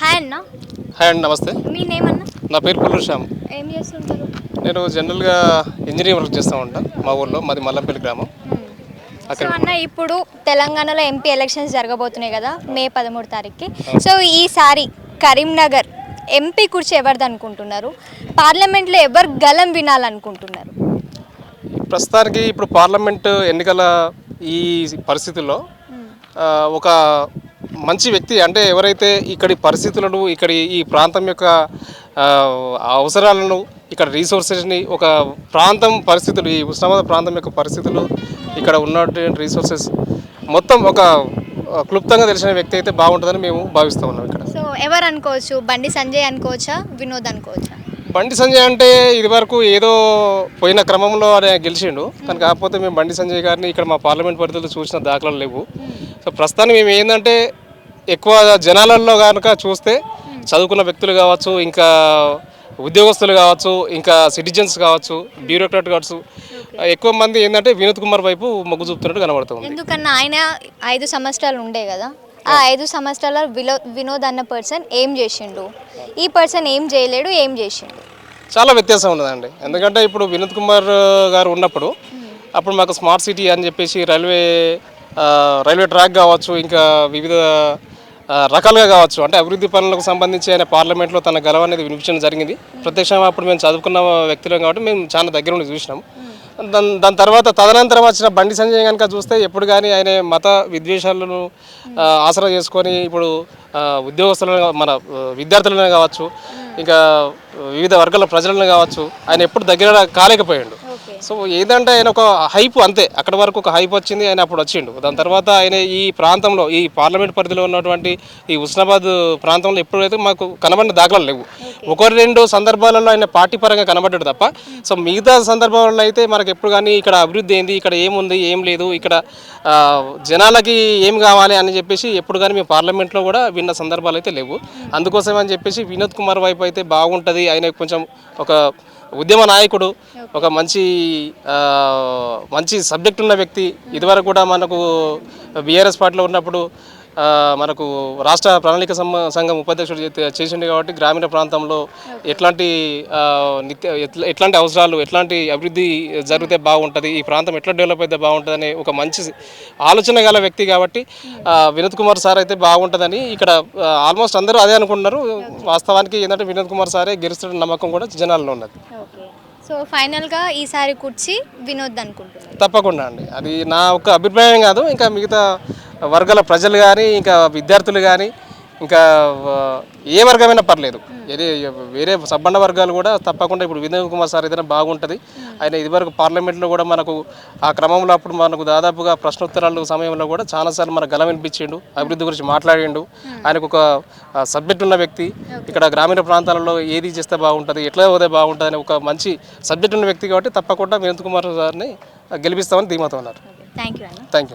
Hi అన్న. Hi అండి నమస్తే. మీ నేమ్ అన్న? నా పేరు పుల్లూరు శ్యామ్. ఏం చేస్తుంటారు? నేను జనరల్గా ఇంజనీరింగ్ వర్క్ చేస్తూ ఉంటాను మా ఊర్లో మాది మల్లంపల్లి గ్రామం. సో అన్న ఇప్పుడు తెలంగాణలో ఎంపీ ఎలక్షన్స్ జరగబోతున్నాయి కదా మే పదమూడు తారీఖుకి. సో ఈసారి కరీంనగర్ ఎంపీ కుర్చీ ఎవరిది అనుకుంటున్నారు? పార్లమెంట్లో ఎవరు గలం వినాలనుకుంటున్నారు? ప్రస్తుతానికి ఇప్పుడు పార్లమెంట్ ఎన్నికల ఈ పరిస్థితుల్లో ఒక మంచి వ్యక్తి అంటే ఎవరైతే ఇక్కడి పరిస్థితులను ఇక్కడి ఈ ప్రాంతం యొక్క అవసరాలను ఇక్కడ రీసోర్సెస్ని ఒక ప్రాంతం పరిస్థితులు ఈ ఉస్మానాబాద్ ప్రాంతం యొక్క పరిస్థితులు ఇక్కడ ఉన్నటువంటి రీసోర్సెస్ మొత్తం ఒక క్లుప్తంగా తెలిసిన వ్యక్తి అయితే బాగుంటుందని మేము భావిస్తూ ఉన్నాం ఇక్కడ. సో ఎవరు అనుకోవచ్చు? బండి సంజయ్ అనుకోవచ్చా? వినోద్ అనుకోవచ్చా? బండి సంజయ్ అంటే ఇది వరకు ఏదో పోయిన క్రమంలో ఆయన గెలిచిండు. కానీ కాకపోతే మేము బండి సంజయ్ గారిని ఇక్కడ మా పార్లమెంట్ పరిధిలో చూసిన దాఖలాలు లేవు. సో ప్రస్తుతానికి మేము ఏంటంటే ఎక్కువ జనాలలో కనుక చూస్తే చదువుకున్న వ్యక్తులు కావచ్చు ఇంకా ఉద్యోగస్తులు కావచ్చు ఇంకా సిటిజన్స్ కావచ్చు బ్యూరోక్రాట్ కావచ్చు ఎక్కువ మంది ఏంటంటే వినోద్ కుమార్ వైపు మొగ్గు చూపుతున్నట్టు కనబడుతుంది ఎందుకన్నా ఆయన ఐదు సంవత్సరాలు ఉండే కదా ఆ ఐదు సంవత్సరాల విలో వినోద్ అన్న పర్సన్ ఏం చేసిండు? ఈ పర్సన్ ఏం చేయలేడు ఏం చేసిండు? చాలా వ్యత్యాసం ఉన్నదండి. ఎందుకంటే ఇప్పుడు వినోద్ కుమార్ గారు ఉన్నప్పుడు అప్పుడు మాకు స్మార్ట్ సిటీ అని చెప్పేసి రైల్వే రైల్వే ట్రాక్ కావచ్చు ఇంకా వివిధ రకాలుగా కావచ్చు. అంటే అభివృద్ధి పనులకు సంబంధించి ఆయన పార్లమెంట్లో తన గలవ అనేది వినిపించడం జరిగింది. ప్రత్యక్షంగా అప్పుడు మేము చదువుకున్న వ్యక్తులం కాబట్టి మేము చాలా దగ్గర నుండి చూసినాం. దాని దాని తర్వాత తదనంతరం వచ్చిన బండి సంజయ్ కనుక చూస్తే ఎప్పుడు కానీ ఆయన మత విద్వేషాలను ఆసరా చేసుకొని ఇప్పుడు ఉద్యోగస్తులను మన విద్యార్థులను కావచ్చు ఇంకా వివిధ వర్గాల ప్రజలను కావచ్చు ఆయన ఎప్పుడు దగ్గర కాలేకపోయాడు. సో ఏదంటే ఆయన ఒక హైప్ అంతే. అక్కడ వరకు ఒక హైప్ వచ్చింది ఆయన అప్పుడు వచ్చిండు. దాని తర్వాత ఆయన ఈ ప్రాంతంలో ఈ పార్లమెంట్ పరిధిలో ఉన్నటువంటి ఈ ఉస్నాబాద్ ప్రాంతంలో ఎప్పుడైతే మాకు కనబడిన దాఖలాలు లేవు. ఒకరు రెండు సందర్భాలలో ఆయన పార్టీ పరంగా కనబడ్డాడు తప్ప సో మిగతా సందర్భాలలో అయితే మనకు ఎప్పుడు కానీ ఇక్కడ అభివృద్ధి ఏంది ఇక్కడ ఏముంది ఏం లేదు ఇక్కడ జనాలకి ఏం కావాలి అని చెప్పేసి ఎప్పుడు కానీ మేము పార్లమెంట్లో కూడా విన్న సందర్భాలు అయితే లేవు. అందుకోసం అని చెప్పేసి వినోద్ కుమార్ వైపు అయితే బాగుంటుంది. ఆయన కొంచెం ఒక ఉద్యమ నాయకుడు ఒక మంచి మంచి సబ్జెక్ట్ ఉన్న వ్యక్తి. ఇదివరకు కూడా మనకు బీఆర్ఎస్ పార్టీలో ఉన్నప్పుడు మనకు రాష్ట్ర ప్రణాళిక సంఘం ఉపాధ్యక్షుడు చేసిండు కాబట్టి గ్రామీణ ప్రాంతంలో ఎట్లాంటి నిత్య ఎట్ల- ఎట్లాంటి అవసరాలు ఎట్లాంటి అభివృద్ధి జరిగితే బాగుంటుంది ఈ ప్రాంతం ఎట్లా డెవలప్ అయితే బాగుంటుంది అనే ఒక మంచి ఆలోచన గల వ్యక్తి కాబట్టి ఆ, వినోద్ కుమార్ సార్ అయితే బాగుంటుందని ఇక్కడ ఆల్మోస్ట్ అందరూ అదే అనుకుంటున్నారు. వాస్తవానికి ఏంటంటే వినోద్ కుమార్ సారే గెలుస్తున్న నమ్మకం కూడా జనాల్లో ఉన్నది. సో ఫైనల్గా ఈసారి కుర్చీ వినోద్ అనుకుంటున్నారు. తప్పకుండా అండి. అది నా ఒక అభిప్రాయం కాదు ఇంకా మిగతా వర్గాల ప్రజలు కానీ ఇంకా విద్యార్థులు కానీ ఇంకా ఏ వర్గమైనా పర్లేదు. వేరే వేరే సబ్బండ వర్గాలు కూడా తప్పకుండా ఇప్పుడు వినోద్ కుమార్ సార్ ఏదైనా బాగుంటుంది ఆయన ఇదివరకు పార్లమెంట్లో కూడా మనకు ఆ క్రమంలో అప్పుడు మనకు దాదాపుగా ప్రశ్నోత్తరాలు సమయంలో కూడా చాలాసార్లు మనకు గలం వినిపించిండు అభివృద్ధి గురించి మాట్లాడిండు. ఆయనకు ఒక సబ్జెక్ట్ ఉన్న వ్యక్తి ఇక్కడ గ్రామీణ ప్రాంతాలలో ఏది చేస్తే బాగుంటుంది ఎట్లా పోతే బాగుంటుంది అనే ఒక మంచి సబ్జెక్ట్ ఉన్న వ్యక్తి కాబట్టి తప్పకుండా వినోద్ కుమార్ సార్ని గెలిపిస్తామని ధీమాతో ఉన్నారు థ్యాంక్ యూ అన్న. Thank you.